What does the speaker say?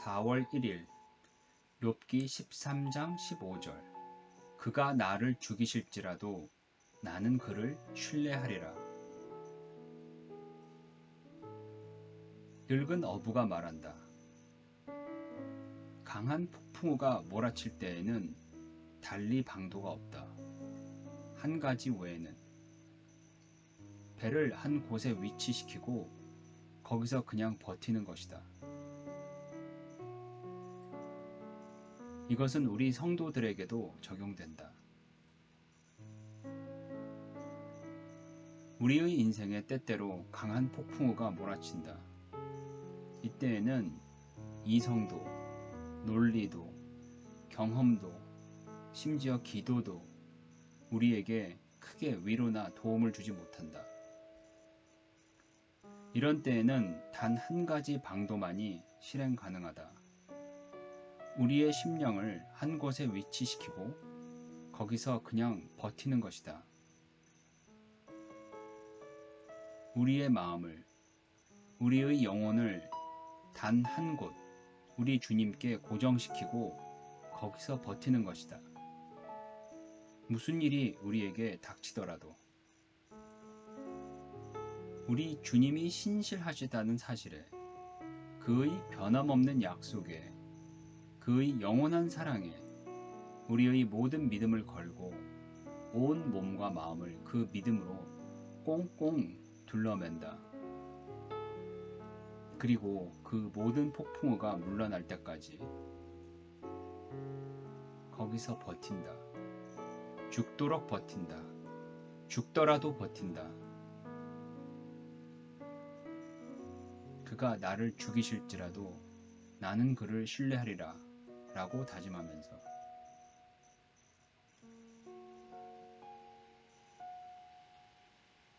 4월 1일 욥기 13장 15절 그가 나를 죽이실지라도 나는 그를 신뢰하리라. 늙은 어부가 말한다. 강한 폭풍우가 몰아칠 때에는 달리 방도가 없다. 한 가지 외에는 배를 한 곳에 위치시키고 거기서 그냥 버티는 것이다. 이것은 우리 성도들에게도 적용된다. 우리의 인생에 때때로 강한 폭풍우가 몰아친다. 이때에는 이성도, 논리도, 경험도, 심지어 기도도 우리에게 크게 위로나 도움을 주지 못한다. 이런 때에는 단 한 가지 방도만이 실행 가능하다. 우리의 심령을 한 곳에 위치시키고 거기서 그냥 버티는 것이다. 우리의 마음을, 우리의 영혼을 단 한 곳, 우리 주님께 고정시키고 거기서 버티는 것이다. 무슨 일이 우리에게 닥치더라도 우리 주님이 신실하시다는 사실에 그의 변함없는 약속에 그의 영원한 사랑에 우리의 모든 믿음을 걸고 온 몸과 마음을 그 믿음으로 꽁꽁 둘러맨다. 그리고 그 모든 폭풍우가 물러날 때까지 거기서 버틴다. 죽도록 버틴다. 죽더라도 버틴다. 그가 나를 죽이실지라도 나는 그를 신뢰하리라 라고 다짐하면서